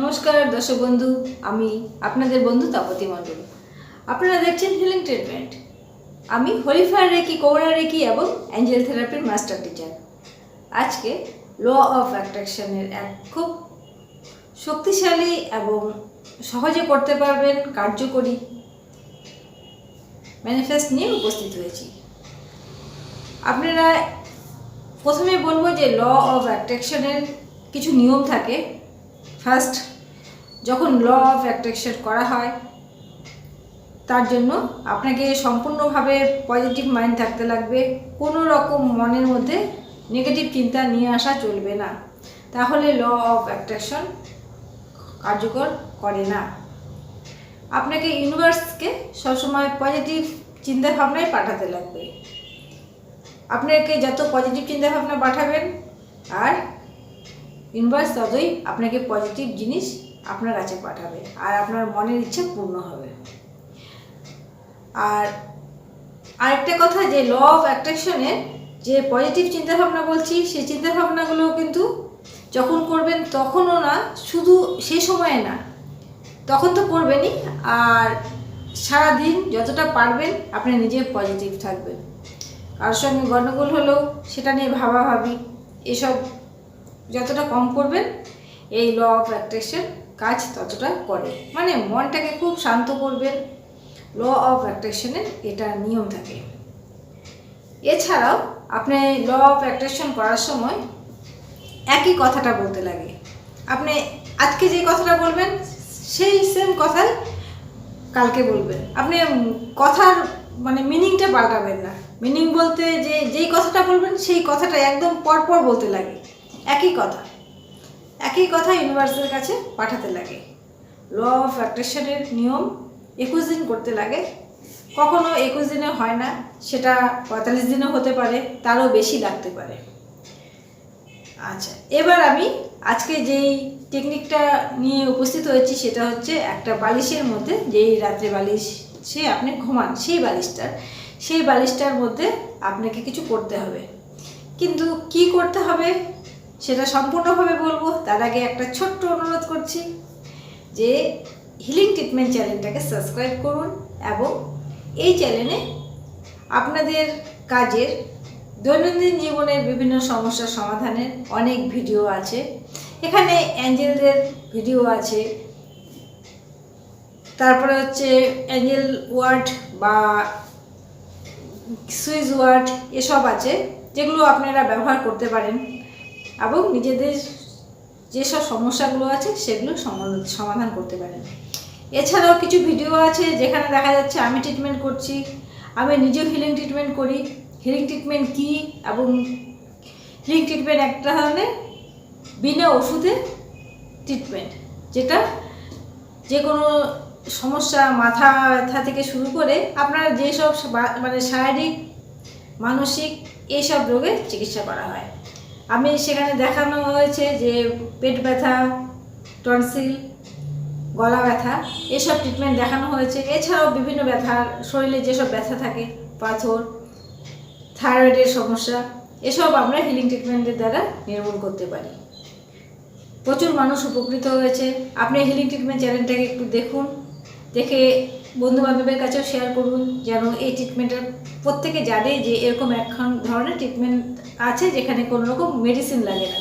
নমস্কার, দর্শক বন্ধু, আমি আপনাদের বন্ধু তাপতি মণ্ডল। আপনারা দেখছেন হিলিং ট্রিটমেন্ট আমি হরিফায়ার রেকি, কৌরা রেকি এবং অ্যাঞ্জেল থেরাপির মাস্টার টিচার আজকে ল অফ অ্যাট্রাকশনের এক খুব শক্তিশালী এবং সহজে করতে পারবেন কার্যকরী ম্যানিফেস্ট নিয়ে উপস্থিত হয়েছি। আপনারা প্রথমে বলব যে ল অফ অ্যাট্রাকশনের কিছু নিয়ম থাকে। ফার্স্ট যখন ল অফ অ্যাট্রাকশন করা হয়, তার জন্য আপনাকে সম্পূর্ণভাবে পজিটিভ মাইন্ড থাকতে লাগবে। কোনো রকম মনের মধ্যে নেগেটিভ চিন্তা নিয়ে আসা চলবে না। তাহলে ল অফ অ্যাট্রাকশন কার্যকর করে না। আপনাকে ইউনিভার্সকে সবসময় পজিটিভ চিন্তা ভাবনায় পাঠাতে লাগবে। আপনাকে যত পজিটিভ চিন্তাভাবনা পাঠাবেন, আর ইউনিভার্স ততই আপনাকে পজিটিভ জিনিস আপনার কাছে পাঠাবে, আর আপনার মনের ইচ্ছা পূর্ণ হবে। আর আরেকটা কথা, যে ল অফ অ্যাট্রাকশনের যে পজিটিভ চিন্তাভাবনা বলছি, সেই চিন্তাভাবনাগুলো কিন্তু যখন করবেন তখনও না, শুধু সে সময়ে না, তখন তো করবেনই, আর সারাদিন যতটা পারবেন আপনি নিজে পজিটিভ থাকবেন। কারোর সঙ্গে গণ্ডগোল হলেও সেটা নিয়ে ভাবাভাবি, এসব যতটা কম করবেন, এই ল অফ অ্যাট্রাকশন কাজ ততটা করে। মানে মনটাকে খুব শান্ত করবেন। ল অফ অ্যাট্রাকশনের এটা নিয়ম থাকে। এছাড়াও আপনি ল অফ অ্যাট্রাকশন করার সময় একই কথাটা বলতে লাগে। আপনি আজকে যে কথাটা বলবেন, সেই সেম কথাই কালকে বলবেন। আপনি কথার মানে মিনিংটা পাল্টাবেন না। মিনিং বলতে যে, যেই কথাটা বলবেন, সেই কথাটা একদম পরপর বলতে লাগে। একই কথা। একই কথা ইউনিভার্সের কাছে পাঠাতে লাগে। ল অফ অ্যাট্রাকশনের নিয়ম একুশ দিন করতে লাগে। কখনো একুশ দিনে হয় না, সেটা পঁয়তাল্লিশ দিনও হতে পারে, তারও বেশি লাগতে পারে। আচ্ছা এবার আমি আজকে যেই টেকনিকটা নিয়ে উপস্থিত হয়েছি, সেটা হচ্ছে একটা বালিশের মধ্যে, যেই রাত্রে বালিশ সে আপনি ঘুমান, সেই বালিশটার সেই বালিশটার মধ্যে আপনাকে কিছু করতে হবে। কিন্তু কি করতে হবে? সেটা সম্পূর্ণভাবে বলব। তার আগে একটা ছোট্ট অনুরোধ করছি যে হিলিং ট্রিটমেন্ট চ্যানেলটাকে সাবস্ক্রাইব করুন এবং এই চ্যানেলে আপনাদের কাজের দৈনন্দিন জীবনের বিভিন্ন সমস্যার সমাধানের অনেক ভিডিও আছে। এখানে অ্যাঞ্জেলদের ভিডিও আছে। তারপরে হচ্ছে অ্যাঞ্জেল ওয়ার্ড বা সুইচ ওয়ার্ড এসব আছে, যেগুলো আপনারা ব্যবহার করতে পারেন। এবং নিজেদের যেসব সমস্যাগুলো আছে সেগুলো সমাধান করতে পারেন। এছাড়াও কিছু ভিডিও আছে যেখানে দেখা যাচ্ছে আমি ট্রিটমেন্ট করছি, আমি নিজেও হিলিং ট্রিটমেন্ট করি। হিলিং ট্রিটমেন্ট কী এবং হিলিং ট্রিটমেন্ট একটা ধরনের বিনা ওষুধে ট্রিটমেন্ট যেটা যে কোনো সমস্যা, মাথা ব্যথা থেকে শুরু করে আপনার যেসব মানে শারীরিক, মানসিক এইসব রোগের চিকিৎসা করা হয়। আমি সেখানে দেখানো হয়েছে যে পেট ব্যথা, টনসিল, গলা ব্যথা, এসব ট্রিটমেন্ট দেখানো হয়েছে। এছাড়াও বিভিন্ন ব্যথা, শরীরে যেসব ব্যথা থাকে, পাথর থাইরয়েডের সমস্যা, এসব আমরা হিলিং ট্রিটমেন্টের দ্বারা নির্মূল করতে পারি। প্রচুর মানুষ উপকৃত হয়েছে। আপনি হিলিং ট্রিটমেন্ট চ্যানেলটাকে একটু দেখুন। দেখে বন্ধু বান্ধবের কাছেও শেয়ার করুন যেন এই ট্রিটমেন্টের প্রত্যেকে জানে যে এরকম একখান ধরনের ট্রিটমেন্ট আছে যেখানে কোনো রকম মেডিসিন লাগে না।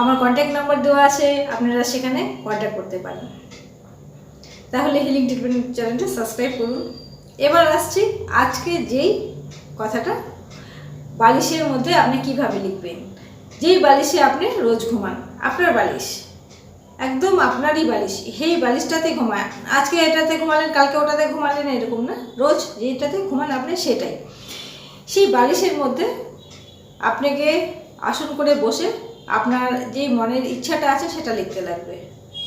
আমার কন্ট্যাক্ট নাম্বার দেওয়া আছে, আপনারা সেখানে কন্ট্যাক্ট করতে পারেন। তাহলে হিলিং ট্রিটমেন্ট চ্যানেলটা সাবস্ক্রাইব করুন। এবার আসছি আজকে যেই কথাটা, বালিশের মধ্যে আপনি কীভাবে লিখবেন? যেই বালিশে আপনি রোজ ঘুমান, আপনার বালিশ। একদম আপনারই বালিশ। সেই বালিশটাতে ঘুমায়। আজকে এটাতে ঘুমালেন, কালকে ওটাতে ঘুমালেন, এরকম না? রোজ যেটাতে ঘুমান আপনি সেটাই। সেই বালিশের মধ্যে আপনাকে আসন করে বসে আপনার যে মনের ইচ্ছাটা আছে সেটা লিখতে লাগবে।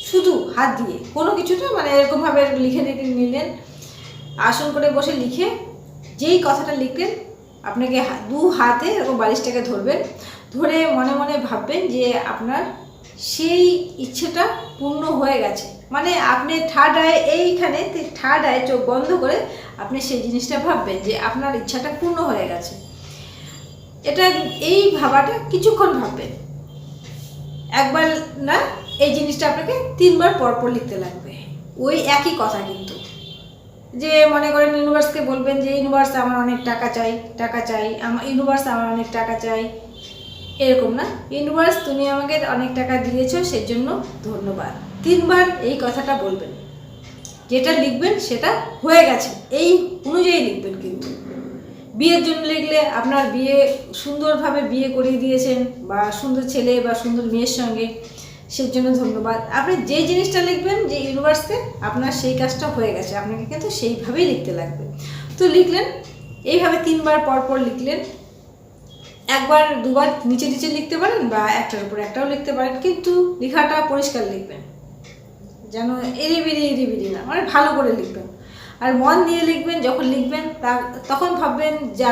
শুধু হাত দিয়ে। কোনো কিছুটা মানে এরকমভাবে লিখে নিলেন, আসন করে বসে লিখে যেই কথাটা লিখলেন, আপনাকে দু হাতে এরকম বালিশটাকে ধরবেন। ধরে মনে মনে ভাববেন যে আপনার সেই ইচ্ছেটা পূর্ণ হয়ে গেছে। মানে আপনি থার্ড আয় এইখানে থার্ড আয় চোখ বন্ধ করে আপনি সেই জিনিসটা ভাববেন যে আপনার ইচ্ছাটা পূর্ণ হয়ে গেছে। এটা এই ভাবাটা কিছুক্ষণ ভাববেন। একবার না, এই জিনিসটা আপনাকে তিনবার পরপর লিখতে লাগবে। ওই একই কথা কিন্তু। যে মনে করেন ইউনিভার্সকে বলবেন যে ইউনিভার্স আমার অনেক টাকা চাই টাকা চাই, আমার ইউনিভার্স আমার অনেক টাকা চাই। এরকম না? ইউনিভার্স তুমি আমাকে অনেক টাকা দিয়েছ, সেজন্য ধন্যবাদ। তিনবার এই কথাটা বলবেন। যেটা লিখবেন, সেটা হয়ে গেছে। এই অনুযায়ী লিখবেন কিন্তু। বিয়ের জন্য লিখলে আপনার বিয়ে সুন্দরভাবে বিয়ে করিয়ে দিয়েছেন, বা সুন্দর ছেলে বা সুন্দর মেয়ের সঙ্গে সেই জন্য ধন্যবাদ। আপনি যে জিনিসটা লিখবেন, যে ইউনিভার্সকে আপনার সেই কাজটা হয়ে গেছে। আপনাকে কিন্তু সেইভাবেই লিখতে লাগবে। তো লিখলেন, এইভাবে তিনবার পর পর লিখলেন একবার, দুবার নিচে নিচে লিখতে পারেন বা একটার উপর একটাও লিখতে পারেন, কিন্তু লেখাটা পরিষ্কার লিখবেন। যেন এরিবিরি এরিবিরি না মানে ভালো করে লিখবেন। আর মন দিয়ে লিখবেন, যখন লিখবেন, তা, তখন ভাববেন যা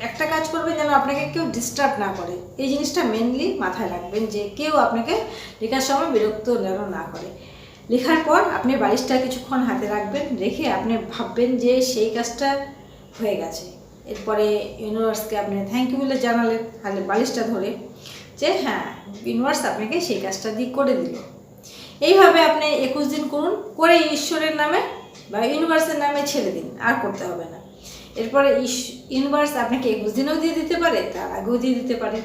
একটা কাজ করবেন যেন আপনাকে কেউ ডিস্টার্ব না করে। এই জিনিসটা মেনলি মাথায় রাখবেন যে কেউ আপনাকে লেখার সময় বিরক্ত যেন না করে। লেখার পর আপনি বালিশটা কিছুক্ষণ হাতে রাখবেন, রেখে আপনি ভাববেন যে সেই কাজটা হয়ে গেছে। এরপরে ইউনিভার্সকে আপনি থ্যাংক ইউ বলে জানালেন হালে বালিশটা ধরে যে হ্যাঁ ইউনিভার্স আপনাকে সেই কাজটা দিয়ে করে দিল। এইভাবে আপনি একুশ দিন করুন, করে ঈশ্বরের নামে বা ইউনিভার্সের নামে ছেড়ে দিন, আর করতে হবে না। এরপরে ইউনিভার্স আপনাকে একুশ দিনেও দিয়ে দিতে পারে, তার আগেও দিয়ে দিতে পারে।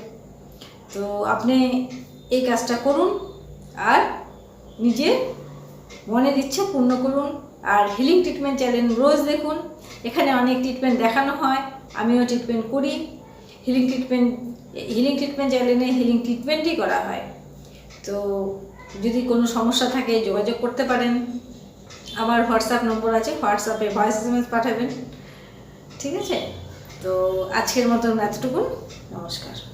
তো আপনি এই কাজটা করুন, আর নিজে মনের ইচ্ছা পূর্ণ করুন আর হিলিং ট্রিটমেন্ট চ্যানেল রোজ দেখুন। এখানে অনেক ট্রিটমেন্ট দেখানো হয়, আমিও ট্রিটমেন্ট করি। হিলিং ট্রিটমেন্ট হিলিং ট্রিটমেন্ট চ্যানেলে হিলিং ট্রিটমেন্টই করা হয়। তো যদি কোনো সমস্যা থাকে যোগাযোগ করতে পারেন। আমার হোয়াটসঅ্যাপ নম্বর আছে, হোয়াটসঅ্যাপে ভয়েস এস পাঠাবেন। ঠিক আছে? তো আজকের মতন এতটুকুন। নমস্কার।